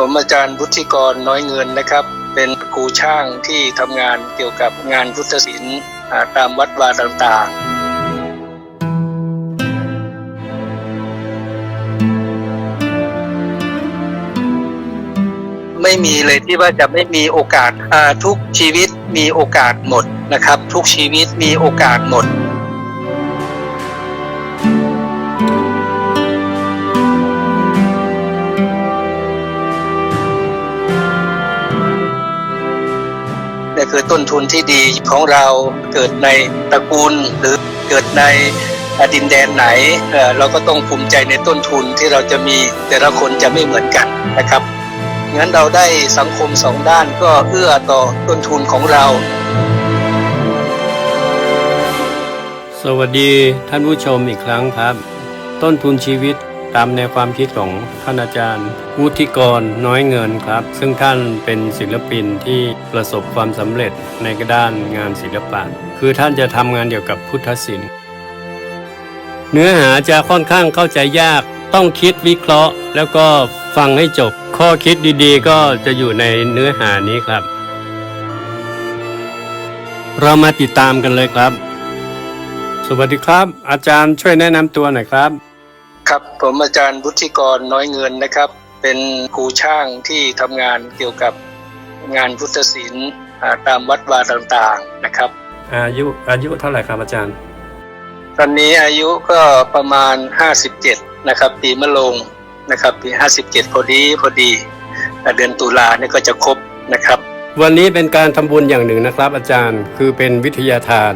ผมอาจารย์วุฒิกรน้อยเงินนะครับ เป็นครูช่างที่ทำงานเกี่ยวกับงานพุทธศิลป์ตามวัดวาต่างๆไม่มีเลยที่ว่าจะไม่มีโอกาสทุกชีวิตมีโอกาสหมดนะครับ ทุกชีวิตมีโอกาสหมด คือต้นทุนที่ดีของเราเกิดในตระกูลหรือเกิดในดินแดนไหนเอ่อเราก็ต้องภูมิใจในต้นทุนที่เราจะมีแต่ละคนจะไม่เหมือนกันนะครับงั้นเราได้สังคมสองด้านก็เอื้อต่อต้นทุนของเรา สวัสดีท่านผู้ชมอีกครั้งครับ ต้นทุนชีวิต ตามแนวความคิดของท่านอาจารย์วุฒิกรน้อยเงินครับ ซึ่งท่านเป็นศิลปินที่ประสบความสำเร็จในด้านงานศิลปะ คือท่านจะทำงานเกี่ยวกับพุทธศิลป์เนื้อหาจะค่อนข้างเข้าใจยากต้องคิดวิเคราะห์ แล้วก็ฟังให้จบ ข้อคิดดีๆ ก็จะอยู่ในเนื้อหานี้ครับ เรามาติดตามกันเลยครับ สวัสดีครับ อาจารย์ช่วยแนะนำตัวหน่อยครับ ครับผมอาจารย์วุฒิกรน้อยเงินนะครับ เป็นครูช่างที่ทำงานเกี่ยวกับงานพุทธศิลป์อ่าตามวัดวาต่างๆนะครับ อายุอายุเท่าไหร่ครับอาจารย์ ตอนนี้อายุก็ประมาณ 57 นะครับ ปีมะโรงนะครับ ปี 57 พอดีพอดีอ่าเดือนตุลาเนี่ยก็จะครบนะครับ วันนี้เป็นการทำบุญอย่างหนึ่งนะครับ อาจารย์คือเป็นวิทยาทาน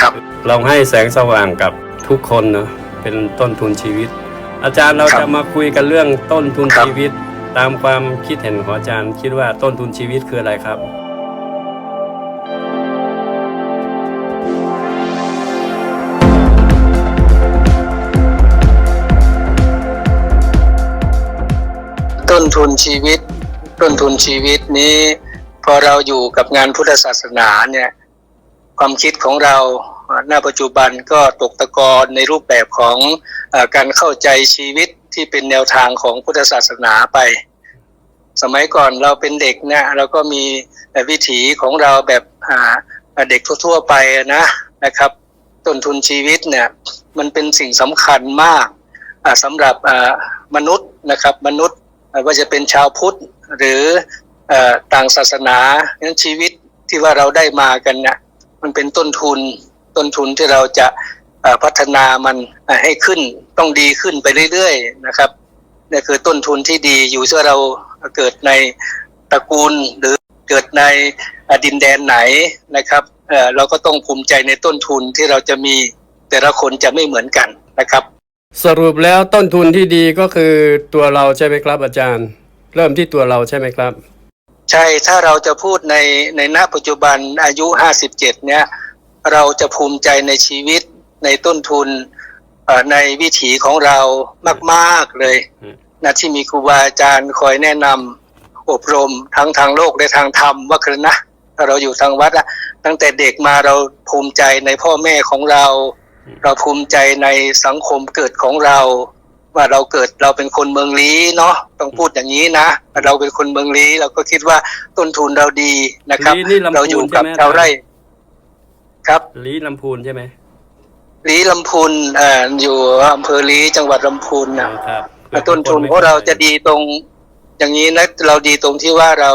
ครับลองให้แสงสว่างกับทุกคนเนาะ เป็นต้นทุนชีวิต อาจารย์เราครับจะมาคุยกันเรื่องต้นทุนครับชีวิต ตามความคิดเห็นของอาจารย์ คิดว่าต้นทุนชีวิตคืออะไรครับต้นทุนชีวิต ต้นทุนชีวิตนี้ พอเราอยู่กับงานพุทธศาสนาเนี่ย ความคิดของเราอ่า ณปัจจุบันก็ตกตะกอนในรูปแบบของอการเข้าใจชีวิตที่เป็นแนวทางของพุทธศาสนาไป สมัยก่อนเราเป็นเด็กเนี่ยเราก็มีวิถีของเราแบบเด็กทั่วๆไปนะนะครับ ต้นทุนชีวิตเนี่ยมันเป็นสิ่งสำคัญมากอ่าสำหรับมนุษย์นะครับ มนุษย์ไม่ว่าจะเป็นชาวพุทธหรืออต่างศาสนานั้นชีวิตที่ว่าเราได้มากันเนี่ยมันเป็นต้นทุน ต้นทุนที่เราจะเอ่อพัฒนามันเอ่อให้ขึ้นต้องดีขึ้นไปเรื่อยๆนะครับนี่คือต้นทุนที่ดีอยู่ที่ว่าเราเกิดในตระกูลหรือเกิดในเอ่อดินแดนไหนนะครับเอ่อเราก็ต้องภูมิใจในต้นทุนที่เราจะมีแต่ละคนจะไม่เหมือนกันนะครับ สรุปแล้วต้นทุนที่ดีก็คือตัวเราใช่ไหมครับอาจารย์ เริ่มที่ตัวเราใช่ไหมครับ ใช่ถ้าเราจะพูดในในณปัจจุบันอายุ57เนี่ย เราจะภูมิใจในชีวิตในต้นทุนเอ่อในวิถีของเรามาก ๆเลยอืมนะที่มีครูบาอาจารย์คอยแนะนำอบรมทั้งทางโลกและทางธรรมว่าคือนะถ้าเราอยู่ทางวัดอะตั้งแต่เด็กมาเราภูมิใจในพ่อแม่ของเรา เราภูมิใจในสังคมเกิดของเรา ว่าเราเกิดเราเป็นคนเมืองลี้เนาะต้องพูดอย่างนี้นะเราเป็นคนเมืองลี้เราก็คิดว่าต้นทุนเราดีนะครับลี้นี่ลำพูนเราอยู่กับใช่ไหมชาวไร่ ครับลีลำพูนใช่ไหมลี้ลำพูนเอ่ออยู่อำเภอลี้จังหวัดลำพูนอ๋นะอครับต้นทุนของเราจะดีตรงอย่างนี้นะเราดีตรงที่ว่าเรา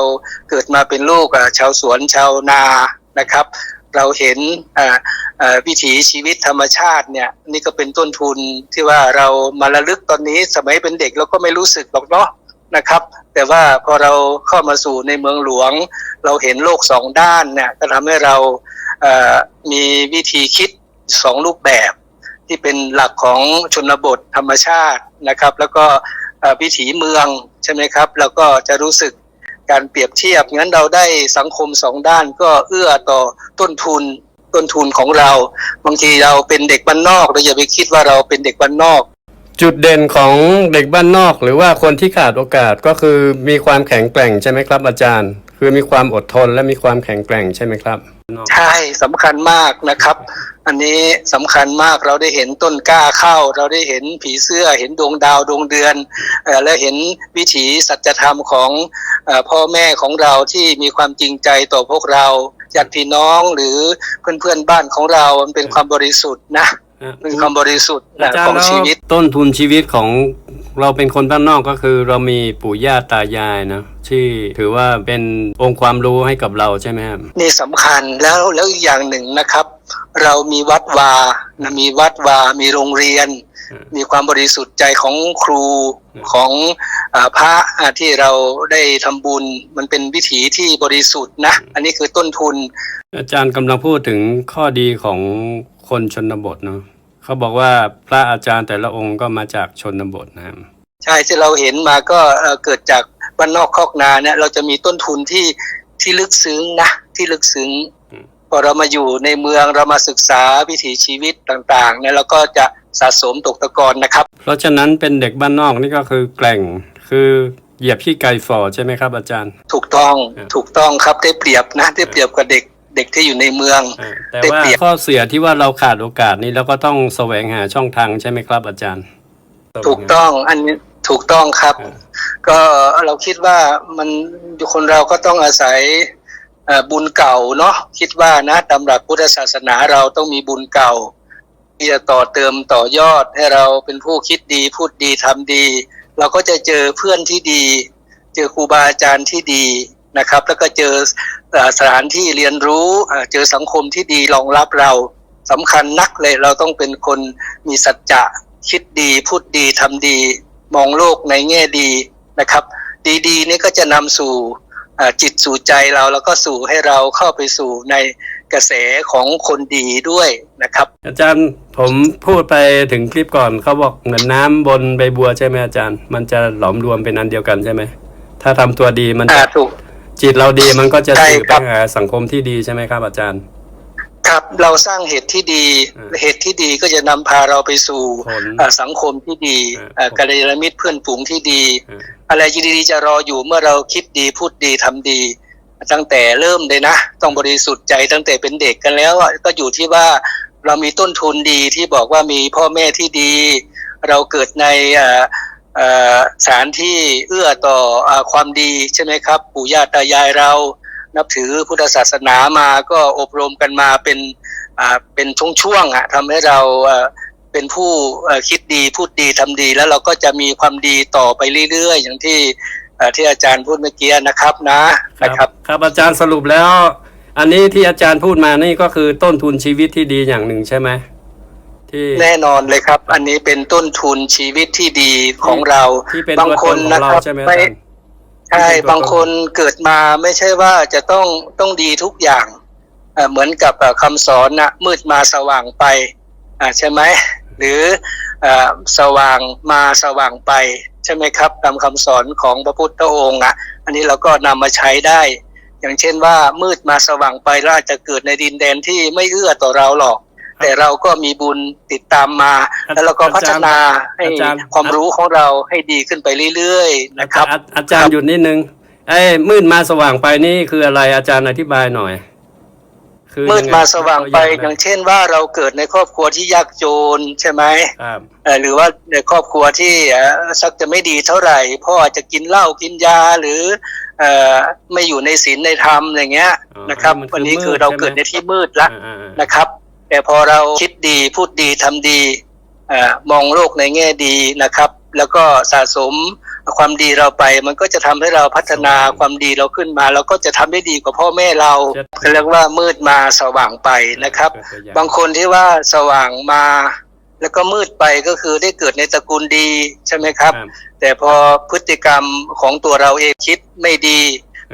เกิดมาเป็นลูกอะชาวสวนชาวนานะครับ เราเห็นอ่าอ่าวิถีชีวิตธรรมชาติเนี่ย นี่ก็เป็นต้นทุนที่ว่าเรามาระลึกตอนนี้สมัยเป็นเด็กเราก็ไม่รู้สึกหรอกเนาะนะครับ แต่ว่าพอเราเข้ามาสู่ในเมืองหลวง เราเห็นโลกสองด้านเนี่ยก็ทำให้เราเอ่อ มีวิธีคิดสองรูปแบบ ที่เป็นหลักของชนบทธรรมชาตินะครับ แล้วก็วิถีเมืองใช่ไหมครับแล้วก็จะรู้สึกการเปรียบเทียบงั้นเราได้สังคมสองด้านก็เอื้อต่อต้นทุนต้นทุนของเรา บางทีเราเป็นเด็กบ้านนอกเราอย่าไปคิดว่าเราเป็นเด็กบ้านนอก จุดเด่นของเด็กบ้านนอก หรือว่าคนที่ขาดโอกาสก็คือมีความแข็งแกร่งใช่ไหมครับอาจารย์ คือมีความอดทนและมีความแข็งแกร่งใช่ไหมครับ ใช่สำคัญมากนะครับ อันนี้สำคัญมากเราได้เห็นต้นกล้าเข้าเราได้เห็นผีเสื้อเห็นดวงดาวดวงเดือนเอ่อและเห็นวิถีสัจธรรมของเออพ่อแม่ของเราที่มีความจริงใจต่อพวกเราญาติพี่น้องหรือเพื่อนๆบ้านของเรามันเป็นความบริสุทธิ์นะเป็นความบริสุทธิ์อานะจารขอย์งแล้วชีวิตต้นทุนชีวิตของ เราเป็นคนบ้านนอกก็คือเรามีปู่ย่าตายายนะที่ถือว่าเป็นองค์ความรู้ให้กับเราใช่ไหมครับนี่สำคัญแล้วแล้วอีกอย่างหนึ่งนะครับ เรามีวัดวานะมีวัดวา มีโรงเรียนอืมมีความบริสุทธิ์ใจของครูอืมของอาพระอ่าที่เราได้ทำบุญมันเป็นวิถีที่บริสุทธิ์นะ อันนี้คือต้นทุน อาจารย์กำลังพูดถึงข้อดีของคนชนบทเนาะ เขาบอกว่าพระอาจารย์แต่ละองค์ก็มาจากชนบทนะครับใช่ที่เราเห็นมาก็เอ่อเกิดจากบ้านนอกคอกนาเนี่ยเราจะมีต้นทุนที่ที่ลึกซึ้งนะที่ลึกซึ้งอืมพอเรามาอยู่ในเมืองเรามาศึกษาวิถีชีวิตต่างๆเนี่ยเราก็จะสะสมตกตะกอนนะครับ เพราะฉะนั้นเป็นเด็กบ้านนอกนี่ก็คือแกร่งคือเหยียบขี้ไก่ฝ่อใช่ไหมครับอาจารย์ ถูกต้องอืมถูกต้องครับได้เปรียบนะได้เปรียบกับเด็ก เด็กที่อยู่ในเมืองอ่าแต่ได้ว่าเปรียบข้อเสียที่ว่าเราขาดโอกาสนี้เราก็ต้องแสวงหาช่องทางใช่ไหมครับอาจารย์ ถูกต้องอันนี้ถูกต้องครับอ่าก็เราคิดว่ามันคนเราก็ต้องอาศัยเอ่อบุญเก่าเนาะคิดว่านะตำรับพุทธศาสนาเราต้องมีบุญเก่า ที่จะต่อเติมต่อยอดให้เราเป็นผู้คิดดีพูดดีทำดี เราก็จะเจอเพื่อนที่ดี เจอครูบาอาจารย์ที่ดี นะครับ แล้วก็เจอเอ่อสถานที่เรียนรู้เอ่อเจอสังคมที่ดีรองรับเราสำคัญนักเลยเราต้องเป็นคนมีสัจจะคิดดี พูดดีทำดี มองโลกในแง่ดีนะครับ ดีๆนี่ก็จะนำสู่เอ่อจิตสู่ใจเราแล้วก็สู่ให้เราเข้าไปสู่ในกระแสของคนดีด้วยนะครับ อาจารย์ผมพูดไปถึงคลิปก่อนเขาบอกเหมือนน้ำบนใบบัวใช่ไหมอาจารย์ มันจะหลอมรวมเป็นอันเดียวกันใช่ไหมถ้าทำตัวดีมันอ่าจะถูก จิตเราดีมันก็จะใช่สื่อคไปรับหาสังคมที่ดีใช่ไหมครับ อาจารย์ ครับเราสร้างเหตุที่ดีอืมเหตุที่ดีก็จะนำพาเราไปสู่ผลเอ่อสังคมที่ดีอืมเอ่อกัลยาณมิตรเพื่อนฝูงที่ดีอ่าอะไรดีๆจะรออยู่เมื่อเราคิดดีพูดดีทำดีตั้งแต่เริ่มเลยนะ ต้องบริสุทธิ์ใจตั้งแต่เป็นเด็กกันแล้วอะก็อยู่ที่ว่าเรามีต้นทุนดีที่บอกว่ามีพ่อแม่ที่ดี เราเกิดในเอ่อเอ่อ สถานที่เอื้อต่อเอ่อความดีใช่ไหมครับ ปู่ย่าตายายเรา นับถือพุทธศาสนามาก็อบรมกันมาเป็นอ่าเป็นช่วงๆอะทำให้เราเอ่อเป็นผู้เอ่อคิดดีพูดดีทำดี แล้วเราก็จะมีความดีต่อไปเรื่อยๆ อย่างที่เอ่อที่อาจารย์พูดเมื่อกี้นะครับนะนะครับ ครับอาจารย์สรุปแล้ว อันนี้ที่อาจารย์พูดมานี่ก็คือต้นทุนชีวิตที่ดีอย่างหนึ่งใช่ไหม ที่แน่นอนเลยครับ อันนี้เป็นต้นทุนชีวิตที่ดีของเราที่เป็นบางตัวคตนนของนะเราครับใช่ไหมอาไม่จารย์ใช่ที่เป็นตัวตนบางคนเกิดมาไม่ใช่ว่าจะต้องต้องดีทุกอย่างเอ่อเหมือนกับเอ่อคำสอนนะมืดมาสว่างไปอ่าใช่ไหมหรือเอ่อสว่างมาสว่างไปใช่ไหมครับตามคำสอนของพระพุทธองค์อะ อันนี้เราก็นำมาใช้ได้ อย่างเช่นว่ามืดมาสว่างไปแล้วอาจจะเกิดในดินแดนที่ไม่เอื้อต่อเราหรอก แต่เราก็มีบุญติดตามมา แล้วเราก็พัฒนาให้อาจารย์ความรู้ของเราให้ดีขึ้นไปเรื่อยๆนะครับอาอาจารย์หยุดนิดนึงไอ้มืดมาสว่างไปนี่คืออะไรอาจารย์อธิบายหน่อยคือมืดยังไงมาสว่างไปตัวออย่ย่างเช่นว่าเราเกิดในครอบครัวที่ยากจนใช่ไหมครับเอ่อหรือว่าในครอบครัวที่เอ่อสักจะไม่ดีเท่าไหร่พ่ออาจจะกินเหล้ากินยาหรือเอ่อไม่อยู่ในศีลในธรรมอย่างเงี้ยอ๋อนะครับมันคือวันนี้มืดคือเราใช่ไหมเกิดในที่มืดละอ่าอ่านะครับ แต่พอเราคิดดีพูดดีทำดีเออมองโลกในแง่ดีนะครับ แล้วก็สะสมความดีเราไป มันก็จะทำให้เราพัฒนาความดีเราขึ้นมา เราก็จะทำได้ดีกว่าพ่อแม่เราเขาเรียกว่ามืดมาสว่างไปนะครับตัวอย่บางคนที่ว่าสว่างมา แล้วก็มืดไปก็คือได้เกิดในตระกูลดีใช่ไหมครับครับแต่พอพฤติกรรมของตัวเราเองคิดไม่ดี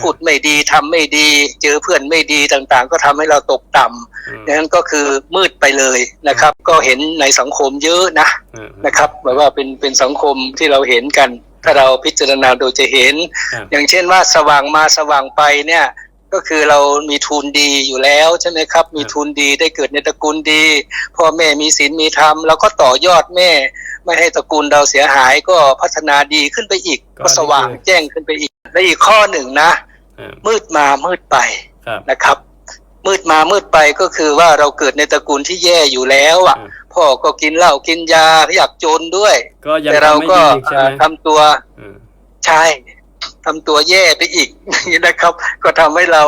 พูดไม่ดีทำไม่ดี เจอเพื่อนไม่ดีต่างๆ ก็ทำให้เราตกต่ำอืมดังนั้นก็คือมืดไปเลยนะครับ ก็เห็นในสังคมเยอะนะอืมนะครับแบบว่าเป็นเป็นสังคมที่เราเห็นกัน ถ้าเราพิจารณาโดยจะเห็นครับอย่างเช่นว่าสว่างมาสว่างไปเนี่ยก็คือเรามีทุนดีอยู่แล้วใช่ไหมครับ มีทุนดีได้เกิดในตระกูลดีพ่อแม่มีศีลมีธรรมเราก็ต่อยอดแม่ ไม่ให้ตระกูลเราเสียหายก็พัฒนาดีขึ้นไปอีก ก็สว่างแจ้งขึ้นไปอีก และอีกข้อหนึ่งนะครับมืดมามืดไปครับนะครับ มืดมามืดไปก็คือว่าเราเกิดในตระกูลที่แย่อยู่แล้วอะอืมพ่อก็กินเหล้ากินยาอยากจนด้วยก็ยังแต่เราทำไม่ก็ดีอีกใช่ไหมเอ่อทำตัวอืมใช่ทำตัวแย่ไปอีกอย่างนี้นะครับ ก็ทำให้เรา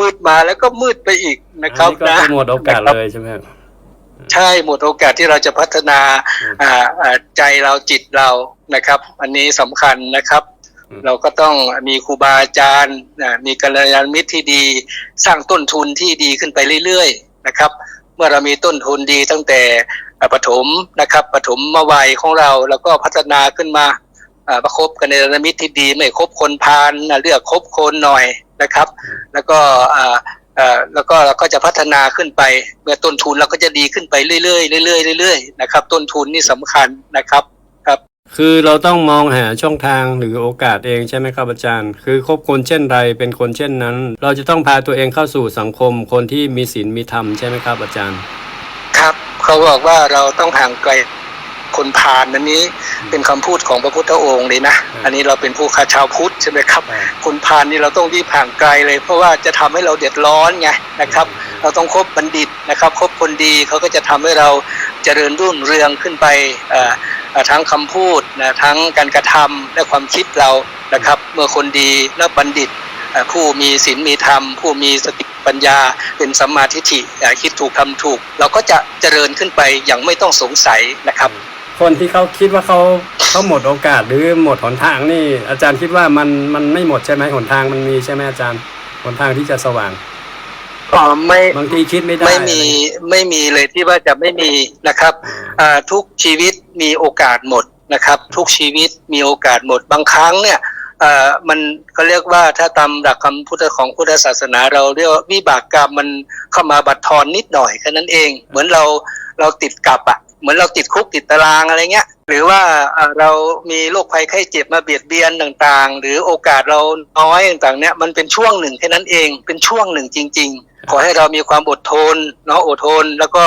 มืดมาแล้วก็มืดไปอีกนะครับอันนี้ก็นะจะหมดโอกาสนะครับเลยใช่ไหมครับใช่หมดโอกาสที่เราจะพัฒนาอืมอ่าอ่าใจเราจิตเรานะครับ อันนี้สำคัญนะครับอืม เราก็ต้องมีครูบาอาจารย์อ่ามีกัลยาณมิตรที่ดี สร้างต้นทุนที่ดีขึ้นไปเรื่อยๆนะครับ เมื่อเรามีต้นทุนดีตั้งแต่อ่าปฐมนะครับปฐมมาวัยของเราแล้วก็พัฒนาขึ้นมาอ่าประคบกันในยาณมิตรที่ดี ไม่คบคนพาลนะเลือกคบคนหน่อยนะครับ แล้วก็อ่าอ่าแล้วก็เราก็จะพัฒนาขึ้นไป เมื่อต้นทุนเราก็จะดีขึ้นไปเรื่อยๆเรื่อยๆเรื่อยๆนะครับ ต้นทุนนี่สำคัญนะครับ คือเราต้องมองหาช่องทางหรือโอกาสเองใช่ไหมครับอาจารย์ คือคบคนเช่นไรเป็นคนเช่นนั้น เราจะต้องพาตัวเองเข้าสู่สังคม คนที่มีศีลมีธรรมใช่ไหมครับอาจารย์ ครับเขาบอกว่าเราต้องห่างไกลคนพาลนันนี้เป็นคำพูดของพระพุทธองค์เลยนะอืมอันนี้เราเป็นผู้คาชาวพุทธใช่ไหมครับครับ คนพาลนี่เราต้องรีบห่างไกลเลย เพราะว่าจะทำให้เราเดือดร้อนไงนะครับ เราต้องคบบัณฑิตนะครับคบคนดีเขาก็จะทำให้เราเจริญรุ่งเรืองขึ้นไปเอ่อเอ่อ ทั้งคำพูดนะทั้งการกระทำและความคิดเรานะครับ เมื่อคนดีและบัณฑิตผู้มีศีลมีธรรม ผู้มีสติปัญญาเป็นสัมมาทิฏฐิคิดถูกทำถูก เราก็จะเจริญขึ้นไปอย่างไม่ต้องสงสัยนะครับ คนที่เขาคิดว่าเขาเขาหมดโอกาสหรือหมดหนทางนี่อาจารย์คิดว่ามันมันไม่หมดใช่ไหมหนทางมันมีใช่ไหมอาจารย์หนทางที่จะสว่าง อ๋อไม่บางทีคิดไม่ได้ไม่มีไม่มีเลยที่ว่าจะไม่มีนะครับอ่าอ่าทุกชีวิตมีโอกาสหมดนะครับ ทุกชีวิตมีโอกาสหมดบางครั้งเนี่ยเอ่อมันก็เรียกว่าถ้าตามหลักคำพุทธของพุทธศาสนา เราเรียกว่าวิบากกรรมมันเข้ามาบัดทอนนิดหน่อยแค่นั้นเอง เหมือนเราเราติดกับอะเหมือนเราติดคุกติดตารางอะไรเงี้ย หรือว่าเอ่อเรามีโรคภัยไข้เจ็บมาเบียดเบียนต่างๆ หรือโอกาสเราน้อยต่างๆเนี่ยมันเป็นช่วงหนึ่งแค่นั้นเองเป็นช่วงหนึ่งจริง ๆ ขอให้เรามีความอดทนเนาะอดทน แล้วก็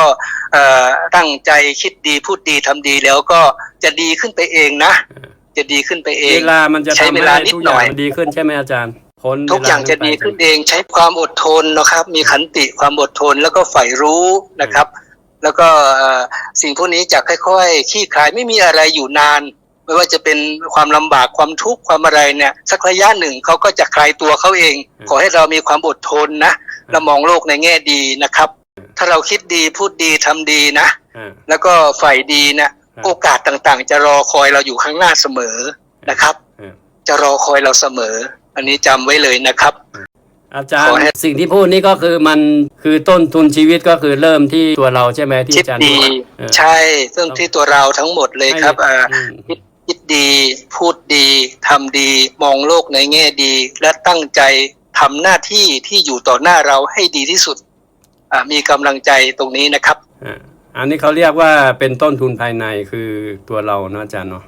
เอ่อตั้งใจคิดดีพูดดีทำดีแล้วก็จะดีขึ้นไปเองนะ จะดีขึ้นไปเองเวลามันจะใช้ทำเวให้ลานิดทุกอหน่ย่างอยมันดีขึ้นใช่ไหมอาจารย์พ้นทุกอย่างจะดีขึ้นเองใช้ความอดทนนะครับ มีขันติความอดทนแล้วก็ใฝ่รู้นะครับ แล้วก็เอ่อสิ่งพวกนี้จะค่อยๆขี้คลายไม่มีอะไรอยู่นาน ไม่ว่าจะเป็นความลำบากความทุกข์ความอะไรเนี่ย สักระยะหนึ่งเขาก็จะคลายตัวเขาเอง ขอให้เรามีความอดทนนะ และมองโลกในแง่ดีนะครับ ถ้าเราคิดดีพูดดีทำดีนะอ่าแล้วก็ใฝ่ดีนะโอกาสต่างๆ จะรอคอยเราอยู่ข้างหน้าเสมอนะครับอ่าจะรอคอยเราเสมอ อันนี้จำไว้เลยนะครับ อาจารขย์อให้สิ่งที่พูดนี่ก็คือมันคือต้นทุนชีวิตก็คือเริ่มที่ตัวเราใช่ไหมที่คิดอาจารย์ดีพูดเออใช่เรื่องที่ตัวเราทั้งหมดเลยครับให้อ่าอืมคิดคิดดี พูดดีทำดี มองโลกในแง่ดี และตั้งใจ ทำหน้าที่ที่อยู่ต่อหน้าเราให้ดีที่สุดอ่ามีกำลังใจตรงนี้นะครับอ่าอันนี้เขาเรียกว่าเป็นต้นทุนภายในคือตัวเราเนาะอาจารย์เนาะ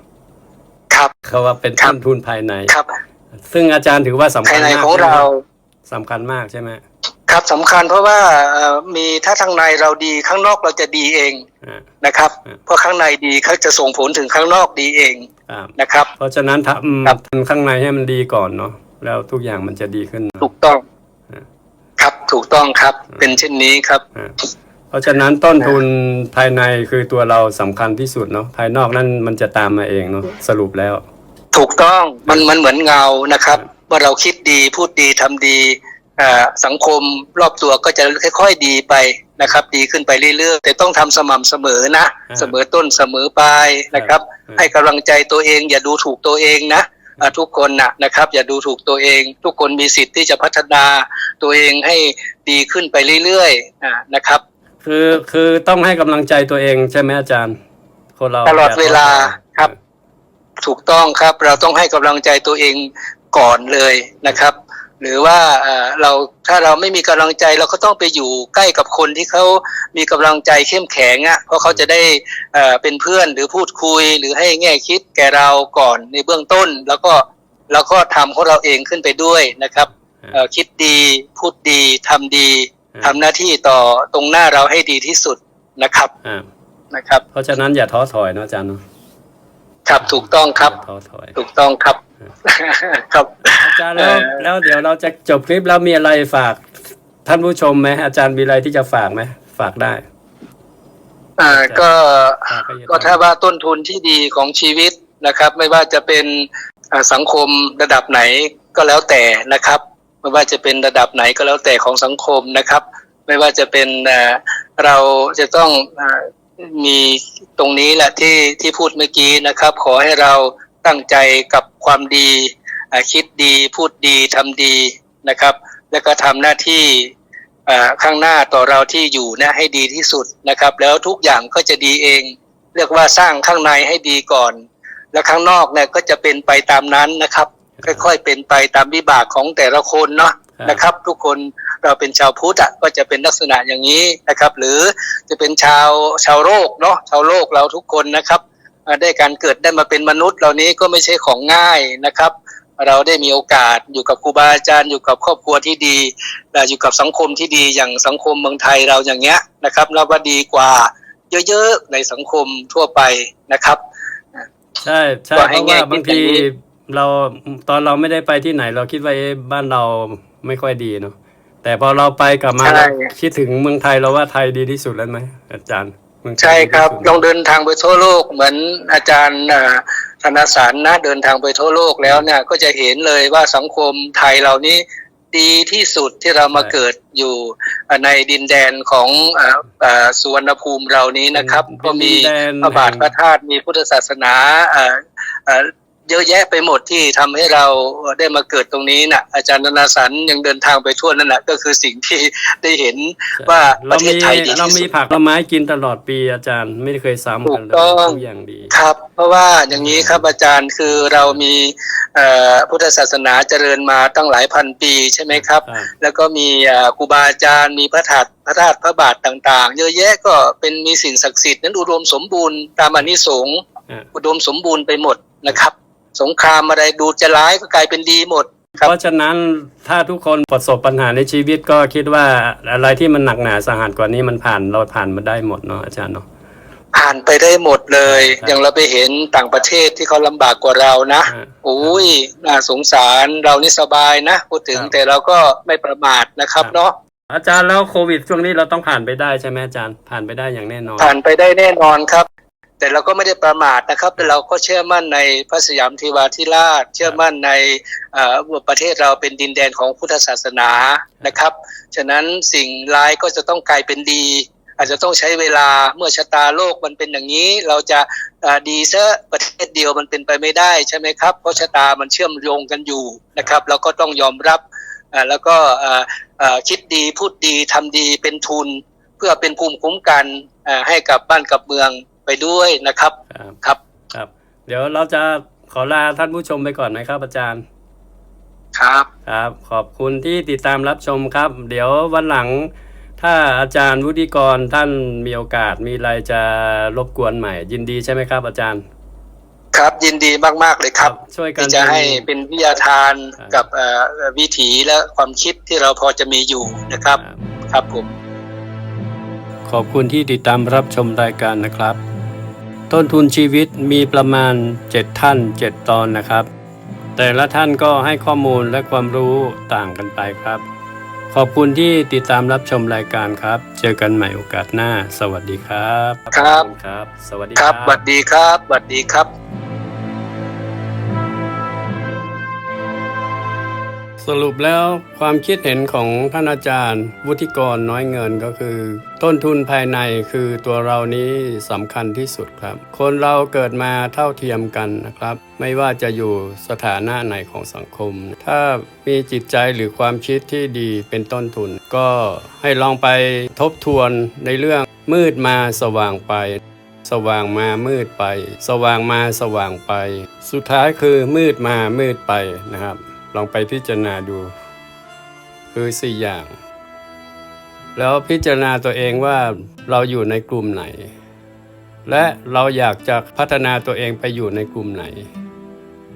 ครับเขาว่าเป็นครับต้นทุนภายในครับ ซึ่งอาจารย์ถือว่าสำภาคัยญในมากของเราสำคัญมากใช่ไหมครับสำคัญเพราะว่าเอ่อมีถ้าทางในเราดีข้างนอกเราจะดีเองอ่านะครับอืมเพราะข้างในดีเขาจะส่งผลถึงข้างนอกดีเองครับนะครับ เพราะฉะนั้นทครับำทำข้างในให้มันดีก่อนเนาะ แล้วทุกอย่างมันจะดีขึ้นเนอะถูกต้องอืมครับถูกต้องครับ เป็นเช่นนี้ครับอ่าเพราะฉะนั้นต้นทุนภายในคือตัวเราสำคัญที่สุดเนาะภายนอกนั่นมันจะตามมาเองเนาะสรุปแล้ว ถูกต้องมันมันเหมือนเงานะครับ ว่าเราคิดดีพูดดีทำดีอ่าสังคมรอบตัวก็จะค่อย ๆ ดีไปนะครับ ดีขึ้นไปเรื่อยๆ แต่ต้องทำสม่ำเสมอนะอ่าเสมอต้นเสมอปลายนะครับอ่าให้กำลังใจตัวเอง อย่าดูถูกตัวเองนะอ่า ทุกคนนะนะครับอย่าดูถูกตัวเอง ทุกคนมีสิทธิ์ที่จะพัฒนาตัวเองให้ดีขึ้นไปเรื่อยๆอ่านะครับ คือคือต้องให้กำลังใจตัวเองใช่ไหมอาจารย์ คนเราตลอดย่เวลาท้อถอยครับ ถูกต้องครับ เราต้องให้กำลังใจตัวเองก่อนเลยนะครับ หรือว่าเอ่อเราถ้าเราไม่มีกำลังใจเราก็ต้องไปอยู่ใกล้กับคนที่เขามีกำลังใจเข้มแข็งอะเพราะเขาจะได้เอ่อเป็นเพื่อนหรือพูดคุย หรือให้แง่คิดแก่เราก่อนในเบื้องต้น แล้วก็แล้วก็ทำของเราเองขึ้นไปด้วยนะครับเอ่อคิดดีพูดดีทำดีทำหน้าที่ต่อตรงหน้าเราให้ดีที่สุดนะครับอ่านะครับ เพราะฉะนั้นอย่าท้อถอยเนาะอาจารย์เนาะครับถูกต้องครับอย่าท้อถอยถูกต้องครับ ครับ อาจารย์แล้วเอ่อแล้วเดี๋ยวเราจะจบคลิปแล้วมีอะไรฝาก ท่านผู้ชมไหมอาจารย์มีอะไรที่จะฝากไหมฝากได้อ่าก็ฝากให้อาจารย์ก็ถ้าว่าต้นทุนที่ดีของชีวิตนะครับ ไม่ว่าจะเป็นอ่าสังคมระดับไหนก็แล้วแต่นะครับ ไม่ว่าจะเป็นระดับไหนก็แล้วแต่ของสังคมนะครับ ไม่ว่าจะเป็นอ่าเราจะต้องอามีตรงนี้แหละที่ที่พูดเมื่อกี้นะครับ ขอให้เรา ตั้งใจกับความดีอ่าคิดดีพูดดีทำดีนะครับ แล้วก็ทำหน้าที่อ่าข้างหน้าต่อเราที่อยู่เนะให้ดีที่สุดนะครับ แล้วทุกอย่างก็จะดีเอง เรียกว่าสร้างข้างในให้ดีก่อน แล้วข้างนอกเนี่ยก็จะเป็นไปตามนั้นนะครับ ค่อยๆเป็นไปตามวิบากของแต่ละคนเนาะครับนะครับ ทุกคนเราเป็นชาวพุทธอะก็จะเป็นลักษณะอย่างนี้นะครับ หรือจะเป็นชาวชาวโลกเนาะชาวโลกเราทุกคนนะครับอ่า ได้การเกิดได้มาเป็นมนุษย์ เหล่านี้ก็ไม่ใช่ของง่ายนะครับ เราได้มีโอกาสอยู่กับครูบาอาจารย์อยู่กับครอบครัวที่ดีและอยู่กับสังคมที่ดีอย่างสังคมเมืองไทยเราอย่างเงี้ยนะครับนับว่าดีกว่าเยอะๆในสังคมทั่วไปนะครับ ใช่ใช่ก็เพให้ราะแง่ว่าคิดบางทีอย่างนี้เราตอนเราไม่ได้ไปที่ไหน เราคิดว่าเอ๊ะบ้านเราไม่ค่อยดีเนาะแต่พอเราไปกลับมาใช่เราคิดถึงเมืองไทยเราว่าไทยดีที่สุดแล้วไหมอาจารย์เมืองไทย ใช่ครับดีที่สุดลองเดินทางไปทั่วโลกเหมือนอาจารย์อ่าธนสารนะเดินทางไปทั่วโลกแล้วเนี่ยก็จะเห็นเลยว่าสังคมไทยเรานี้ดีที่สุดที่เรามาเกิดอยู่ในดินแดนของอ่าอ่าสุวรรณภูมิเรานี้นะครับเป็นก็มีดินแดนพระบาทพระธาตุมีพุทธศาสนาอ่าอ่า เยอะแยะไปหมดที่ทำให้เราได้มาเกิดตรงนี้นะอาจารย์ธนาสันยังเดินทางไปทั่วนั่นแหละก็คือสิ่งที่ได้เห็นว่าปเราระเทมีศไทยดีเราที่มีสุดผักเราไม้กินตลอดปีอาจารย์ไม่เคยซ้ำกันเลถูกต้ยองทุกอย่างดีครับ เพราะว่าอย่างนี้ครับอาจารย์คือเรามีเอ่อพุทธศาสนาเจริญมาตั้งหลายพันปีใช่ไหมครับครับแล้วก็มีเอ่อครูบาอาจารย์มีพระธาตุพระธาตุพระบาทต่างๆ เยอะแยะก็เป็นมีสิ่งศักดิ์สิทธิ์นั้นอุดมสมบูรณ์ตามอานิสงส์อะอุดมสมบูรณ์ไปหมดนะครับ สงครามอะไรดูจะร้ายก็กลายเป็นดีหมด ครับ เพราะฉะนั้นถ้าทุกคนประสบปัญหาในชีวิตก็คิดว่าอะไรที่มันหนักหนาสาหัสกว่านี้มันผ่านเราผ่านมาได้หมดเนาะอาจารย์เนาะผ่านไปได้หมดเลยครับอย่างเราไปเห็นต่างประเทศที่เขาลำบากกว่าเรานะอ่าโอ้ยน่าสงสารเรานี่สบายนะพูดถึงครับแต่เราก็ไม่ประมาทนะครับครับเนาะอาจารย์แล้วโควิดช่วงนี้เราต้องผ่านไปได้ใช่ไหมอาจารย์ผ่านไปได้อย่างแน่นอน ผ่านไปได้แน่นอนครับ แต่เราก็ไม่ได้ประมาทนะครับ แต่เราก็เชื่อมั่นในพระสยามเทวาธิราช เชื่อมั่นในเอ่อว่าประเทศเราเป็นดินแดนของพุทธศาสนานะครับ ฉะนั้นสิ่งร้ายก็จะต้องกลายเป็นดี อาจจะต้องใช้เวลาเมื่อชะตาโลกมันเป็นอย่างนี้ เราจะเอ่อดีซะประเทศเดียวมันเป็นไปไม่ได้ใช่ไหมครับ เพราะชะตามันเชื่อมโยงกันอยู่นะครับ เราก็ต้องยอมรับอ่าแล้วก็เอ่อเอ่อคิดดีพูดดีทำดีเป็นทุน เพื่อเป็นภูมิคุ้มกันเอ่อให้กับบ้านกับเมือง ไปด้วยนะครับครับ ครับครับ เดี๋ยวเราจะขอลาท่านผู้ชมไปก่อนนะครับ อาจารย์ ครับครับ ขอบคุณที่ติดตามรับชมครับ เดี๋ยววันหลัง ถ้าอาจารย์วุฒิกรท่านมีโอกาสมีอะไรจะรบกวนใหม่ ยินดีใช่ไหมครับ อาจารย์ ครับยินดีมากๆเลยครับ ช่วยกันที่จะให้เป็นวิทยาทานครับกับเอ่อวิถีและความคิดที่เราพอจะมีอยู่นะครับ ครับผมขอบคุณที่ติดตามรับชมรายการนะครับ ต้นทุนชีวิตมีประมาณ 7 ท่าน 7 ตอนนะครับ แต่ละท่านก็ให้ข้อมูลและความรู้ต่างกันไปครับ ขอบคุณที่ติดตามรับชมรายการครับ เจอกันใหม่โอกาสหน้า สวัสดีครับ ครับขอณครับสวัสดีคครัรับบสวัสดีครับสวัสดีครับ สรุปแล้วความคิดเห็นของท่านอาจารย์ วุฒิกรน้อยเงินก็คือ ต้นทุนภายในคือตัวเรานี้สำคัญที่สุดครับ คนเราเกิดมาเท่าเทียมกันนะครับ ไม่ว่าจะอยู่สถานะไหนของสังคม ถ้ามีจิตใจหรือความคิดที่ดีเป็นต้นทุน ก็ให้ลองไปทบทวนในเรื่องมืดมาสว่างไป สว่างมามืดไป สว่างมาสว่างไป สุดท้ายคือมืดมามืดไปนะครับ ลองไปพิจารณาดู คือสี่อย่าง แล้วพิจารณาตัวเองว่าเราอยู่ในกลุ่มไหน และเราอยากจะพัฒนาตัวเองไปอยู่ในกลุ่มไหน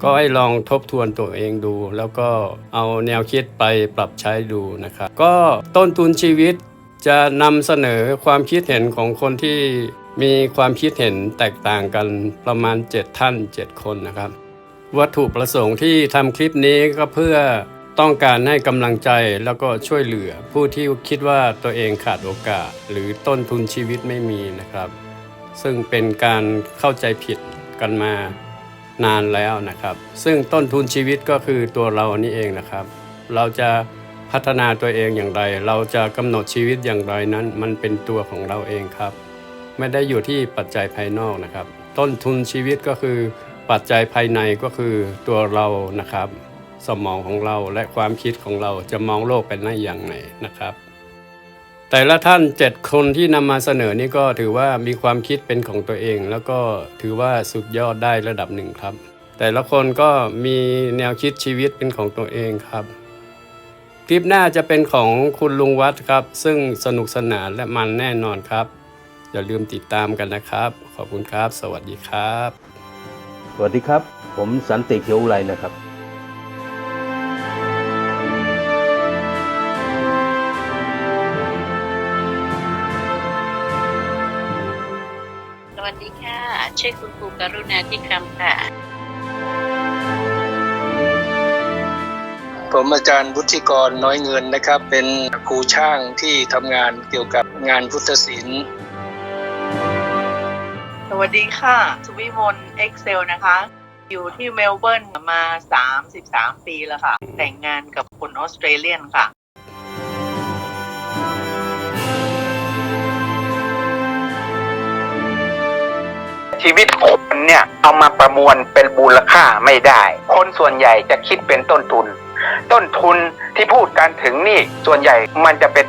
ก็ให้ลองทบทวนตัวเองดู แล้วก็เอาแนวคิดไปปรับใช้ดูนะครับ ก็ต้นทุนชีวิตจะนำเสนอความคิดเห็นของคนที่มีความคิดเห็นแตกต่างกันประมาณ 7 ท่าน 7 คนนะครับ วัตถุประสงค์ที่ทำคลิปนี้ก็เพื่อต้องการให้กำลังใจแล้วก็ช่วยเหลือผู้ที่คิดว่าตัวเองขาดโอกาส หรือต้นทุนชีวิตไม่มีนะครับ ซึ่งเป็นการเข้าใจผิดกันมานานแล้วนะครับ ซึ่งต้นทุนชีวิตก็คือตัวเรานี่เองนะครับ เราจะพัฒนาตัวเองอย่างไร เราจะกำหนดชีวิตอย่างไรนั้น มันเป็นตัวของเราเองครับ ไม่ได้อยู่ที่ปัจจัยภายนอกนะครับ ต้นทุนชีวิตก็คือ ปัจจัยภายในก็คือตัวเรานะครับ สมองของเราและความคิดของเราจะมองโลกเป็นในอย่างไหนนะครับ แต่ละท่านเจ็ดคนที่นำมาเสนอนี่ก็ถือว่ามีความคิดเป็นของตัวเอง แล้วก็ถือว่าสุดยอดได้ระดับหนึ่งครับ แต่ละคนก็มีแนวคิดชีวิตเป็นของตัวเองครับคลิปหน้าจะเป็นของคุณลุงวัดครับ ซึ่งสนุกสนานและมันแน่นอนครับ อย่าลืมติดตามกันนะครับ ขอบคุณครับ สวัสดีครับ สวัสดีครับ ผมสันติเขียวอุไรนะครับ สวัสดีค่ะ ชื่อคุณครูกรุณาที่คำค่ะ ผมอาจารย์วุฒิกรน้อยเงินนะครับ เป็นครูช่างที่ทำงานเกี่ยวกับงานพุทธศิลป์ สวัสดีค่ะ สุวิมลเอ็กเซลนะคะ อยู่ที่เมลเบิร์นมา 33 ปีแล้วค่ะ แต่งงานกับคนออสเตรเลียนค่ะ ชีวิตคนเนี่ยเอามาประมวลเป็นมูลค่าไม่ได้ คนส่วนใหญ่จะคิดเป็นต้นทุน ต้นทุนที่พูดกันถึงนี่ส่วนใหญ่มันจะเป็น